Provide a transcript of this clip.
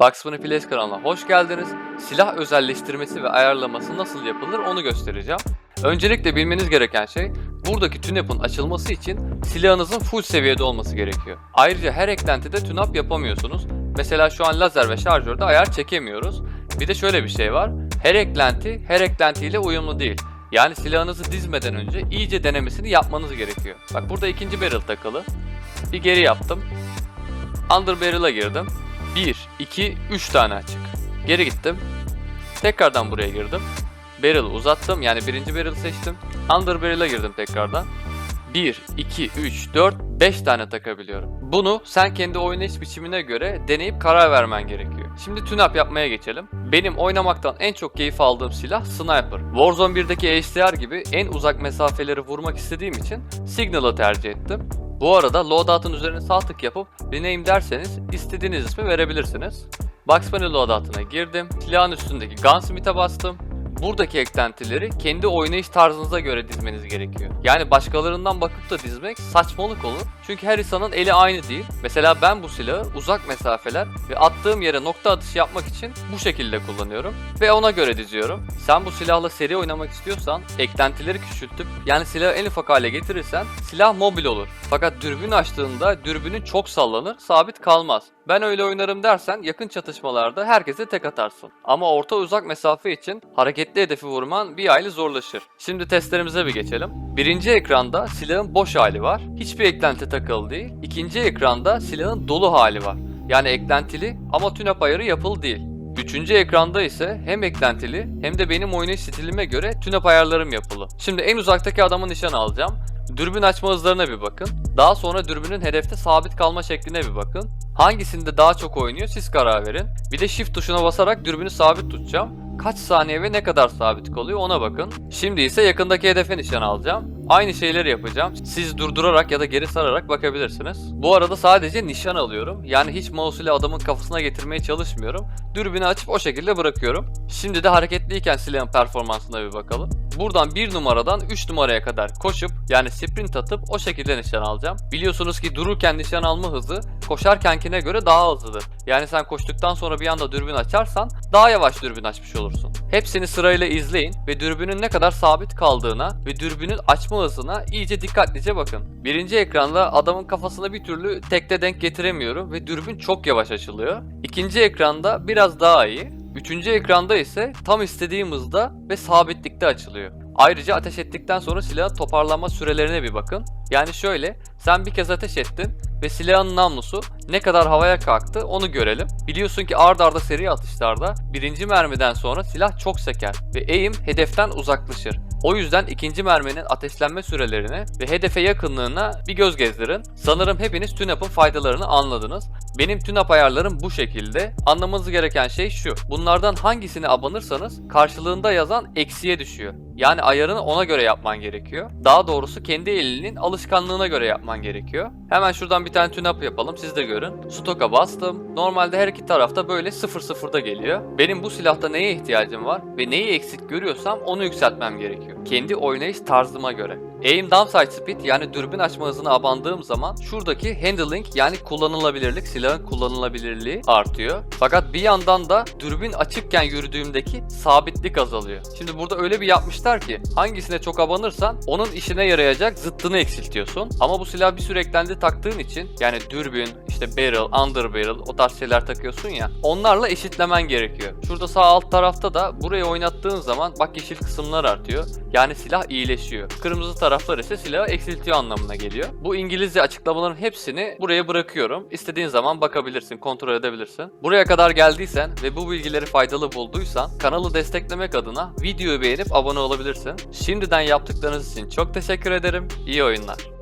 Bugs Plays kanalına hoş geldiniz. Silah özelleştirmesi ve ayarlaması nasıl yapılır onu göstereceğim. Öncelikle bilmeniz gereken şey, buradaki tune-up'ın açılması için silahınızın full seviyede olması gerekiyor. Ayrıca her eklentide tune-up yapamıyorsunuz. Mesela şu an lazer ve şarjörde ayar çekemiyoruz. Bir de şöyle bir şey var, her eklenti her eklentiyle uyumlu değil. Yani silahınızı dizmeden önce iyice denemesini yapmanız gerekiyor. Bak burada ikinci barrel takılı. Bir geri yaptım. Under barrel'a girdim. 1, 2, 3 tane açık. Geri gittim. Tekrardan buraya girdim. Barrel'ı uzattım. Yani birinci barrel'ı seçtim. Under barrel'a girdim tekrardan. 1, 2, 3, 4, 5 tane takabiliyorum. Bunu sen kendi oynayış biçimine göre deneyip karar vermen gerekiyor. Şimdi tune-up yapmaya geçelim. Benim oynamaktan en çok keyif aldığım silah Sniper. Warzone 1'deki HDR gibi en uzak mesafeleri vurmak istediğim için Signal'ı tercih ettim. Bu arada loadout'un üzerine sağ tık yapıp rename derseniz istediğiniz ismi verebilirsiniz. Bugs Bunny loadout'una girdim. Silahın üstündeki Gunsmith'e bastım. Buradaki eklentileri kendi oynayış tarzınıza göre dizmeniz gerekiyor. Yani başkalarından bakıp da dizmek saçmalık olur. Çünkü her insanın eli aynı değil. Mesela ben bu silahı uzak mesafeler ve attığım yere nokta atışı yapmak için bu şekilde kullanıyorum. Ve ona göre diziyorum. Sen bu silahla seri oynamak istiyorsan eklentileri küçültüp yani silahı en ufak hale getirirsen silah mobil olur. Fakat dürbün açtığında dürbünün çok sallanır, sabit kalmaz. Ben öyle oynarım dersen yakın çatışmalarda herkese tek atarsın. Ama orta uzak mesafe için hareketli hedefi vurman bir hayli zorlaşır. Şimdi testlerimize bir geçelim. Birinci ekranda silahın boş hali var. Hiçbir eklenti takılı değil. İkinci ekranda silahın dolu hali var. Yani eklentili ama tune-up ayarı yapılı değil. Üçüncü ekranda ise hem eklentili hem de benim oynayış stilime göre tune-up ayarlarım yapılı. Şimdi en uzaktaki adamın nişan alacağım. Dürbün açma hızlarına bir bakın. Daha sonra dürbünün hedefte sabit kalma şekline bir bakın. Hangisinde daha çok oynuyor siz karar verin. Bir de shift tuşuna basarak dürbünü sabit tutacağım. Kaç saniye ve ne kadar sabit kalıyor ona bakın. Şimdi ise yakındaki hedefe nişan alacağım. Aynı şeyleri yapacağım. Siz durdurarak ya da geri sararak bakabilirsiniz. Bu arada sadece nişan alıyorum. Yani hiç mouse ile adamın kafasına getirmeye çalışmıyorum. Dürbünü açıp o şekilde bırakıyorum. Şimdi de hareketliyken silahın performansına bir bakalım. Buradan 1 numaradan 3 numaraya kadar koşup yani sprint atıp o şekilde nişan alacağım. Biliyorsunuz ki dururken nişan alma hızı koşarkenkine göre daha hızlıdır. Yani sen koştuktan sonra bir anda dürbün açarsan daha yavaş dürbün açmış olursun. Hepsini sırayla izleyin ve dürbünün ne kadar sabit kaldığına ve dürbünün açma hızına iyice dikkatlice bakın. Birinci ekranda adamın kafasına bir türlü tekte denk getiremiyorum ve dürbün çok yavaş açılıyor. İkinci ekranda biraz daha iyi. Üçüncü ekranda ise tam istediğim hızda ve sabitlikte açılıyor. Ayrıca ateş ettikten sonra silahın toparlanma sürelerine bir bakın. Yani şöyle, sen bir kez ateş ettin ve silahın namlusu ne kadar havaya kalktı onu görelim. Biliyorsun ki ard arda seri atışlarda birinci mermiden sonra silah çok seker ve aim hedeften uzaklaşır. O yüzden ikinci merminin ateşlenme sürelerine ve hedefe yakınlığına bir göz gezdirin. Sanırım hepiniz tune-up'ın faydalarını anladınız. Benim tune-up ayarlarım bu şekilde. Anlamanız gereken şey şu. Bunlardan hangisini abanırsanız karşılığında yazan eksiye düşüyor. Yani ayarını ona göre yapman gerekiyor. Daha doğrusu kendi elinin alışkanlığına göre yapman gerekiyor. Hemen şuradan bir tane tune-up yapalım siz de görün. Stoka bastım. Normalde her iki tarafta böyle 0-0'da geliyor. Benim bu silahta neye ihtiyacım var ve neyi eksik görüyorsam onu yükseltmem gerekiyor. Kendi oynayış tarzıma göre. Aim downside speed yani dürbün açma hızına abandığım zaman şuradaki handling yani kullanılabilirlik, silahın kullanılabilirliği artıyor. Fakat bir yandan da dürbün açıkken yürüdüğümdeki sabitlik azalıyor. Şimdi burada öyle bir yapmışlar ki hangisine çok abanırsan onun işine yarayacak zıttını eksiltiyorsun. Ama bu silah bir süre eklendi taktığın için yani dürbün, işte barrel, under barrel o tarz şeyler takıyorsun ya onlarla eşitlemen gerekiyor. Şurada sağ alt tarafta da burayı oynattığın zaman bak yeşil kısımlar artıyor. Yani silah iyileşiyor. Kırmızı taraflar ise silahı eksiltiyor anlamına geliyor. Bu İngilizce açıklamaların hepsini buraya bırakıyorum. İstediğin zaman bakabilirsin, kontrol edebilirsin. Buraya kadar geldiysen ve bu bilgileri faydalı bulduysan kanalı desteklemek adına videoyu beğenip abone olabilirsin. Şimdiden yaptıklarınız için çok teşekkür ederim. İyi oyunlar.